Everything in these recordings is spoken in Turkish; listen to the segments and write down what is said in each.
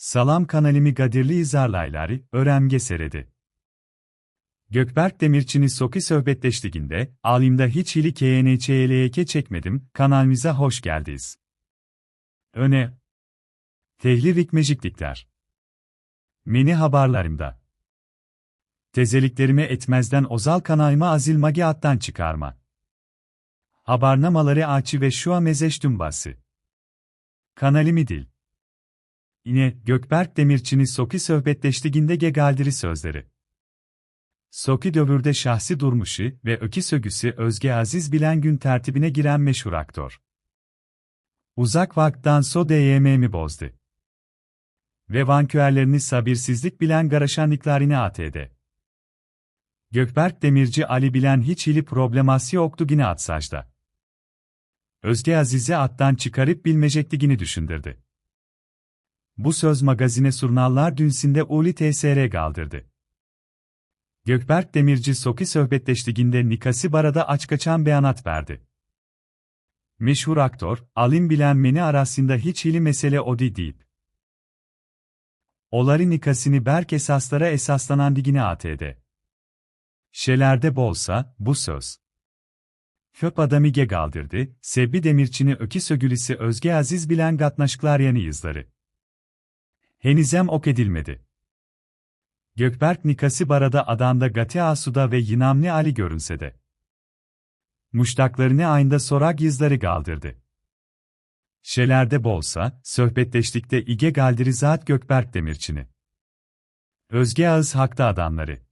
Salam kanalimi gadirli izarlayları, öğrenge seredi. Gökberk Demirçin'i Soki Sohbetleştiginde, alimda hiç hili KNÇLYK çekmedim, kanalimize hoş geldiniz. Öne. Tehlir Rikmeciklikler. Meni haberlerimde. Tezeliklerime etmezden ozal kanalıma azil magi attan çıkarma. Habarnamaları açı ve şu an mezeştüm bası. Kanalimi dil. Yine Gökberk Demirçin'i Soki Sohbetleştiginde gegaldiri sözleri. Soki dövürde şahsi durmuşu ve öki sögüsü Özge Aziz bilen gün tertibine giren meşhur aktör. Uzak vaktan so DYM'mi bozdu. Ve vanküerlerini sabirsizlik bilen garaşanlıklarını ATD. Gökberk Demirci Ali bilen hiç ili problemasi yoktu yine atsajda. Özge Aziz'i attan çıkarıp bilmecektigini düşündürdü. Bu söz magazine surnallar dünsinde Uli TSR kaldırdı. Gökberk Demirci Soki Sohbetleştiginde Nikasi Barada açkaçan beyanat verdi. Meşhur aktör, alim bilen meni arasında hiç hili mesele o deyip. Olari Nikasini berk esaslara esaslanan digine ATD. Şelerde bolsa, bu söz. Köp adamige kaldırdı, Sebbi Demirçini öki sögülisi Özge Aziz bilen gatnaşklar yanı izları. Henizem ok edilmedi. Gökberk Nikasi Barada adamda Gati Asuda ve Yinamni Ali görünse de. Muştaklarını aynda sorak yüzleri kaldırdı. Şelerde bolsa, sohbetleştikte İge Galdiri Zat Gökberk Demirçini. Özge Ağız Hakta adamları.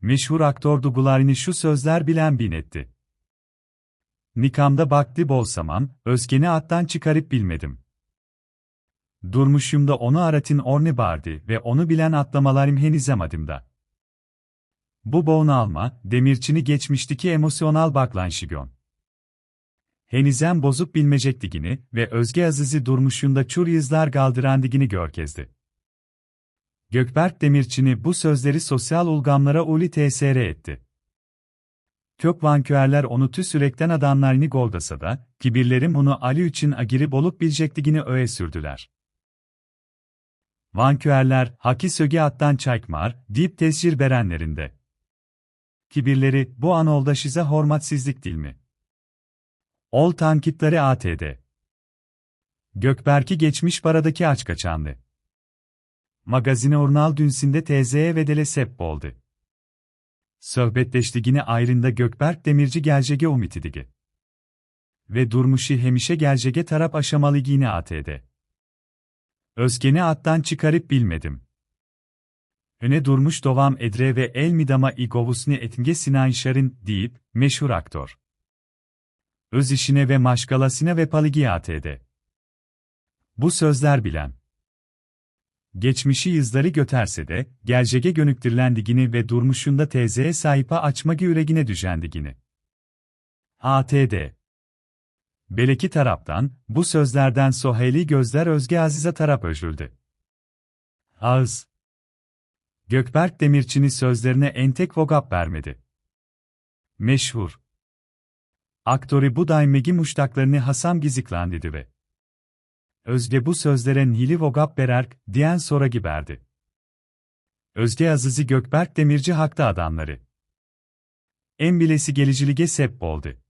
Meşhur aktör Dugularini şu sözler bilen bin etti. Nikamda baktı bolsamam, Özgen'i attan çıkarıp bilmedim. Durmuşum da onu aratin orne bardi ve onu bilen atlamalarım henizemadimda. Bu boğun alma, demirçini geçmiştiki emosyonal baklanşigon. Henizem bozup bilmecektigini ve Özge Aziz'i durmuşunda çur yüzler galdırandigini görkezdi. Gökberk Demirçini bu sözleri sosyal ulgamlara uli TSR etti. Kök vanküerler onu tü sürekten adamlarını goldasa da, kibirlerim onu Ali için agirip olup bilecektigini öğe sürdüler. Vanküerler, haki söge attan çaykmar, deyip tescir berenlerinde. Kibirleri, bu an oldaşize hormatsizlik değil mi? Ol tankitleri ATD. Gökberk'i geçmiş baradaki aç kaçanlı. Magazine Urnal dünsinde TZ'ye ve dele sep oldu. Sohbetleştigini ayrında Gökberk Demirci gelcege umitidigi. Ve durmuşu hemişe gelcege tarap aşamalı yine ATD. Özgeni attan çıkarıp bilmedim. Öne durmuş dovam edre ve el midama igovusni etmge sinayşarın deyip, meşhur aktör. Öz işine ve maşgalasine ve paligi ATD. Bu sözler bilen. Geçmişi yüzleri göterse de, gelcege gönüktürlendigini ve durmuşunda tezeye sahipa açmagi üregine düşendigini. ATD Beleki taraftan, bu sözlerden Soheli gözler Özge Aziz'e taraf özüldü. Ağız. Gökberk Demirçini sözlerine entek vogap vermedi. Meşhur. Aktori bu daimegi muştaklarını Hasan giziklandidi ve Özge bu sözlere Nili vogap bererk, diyen sonra giberdi. Özge Aziz'i Gökberk Demirci hakta adamları. En bilesi gelicilige sep oldu.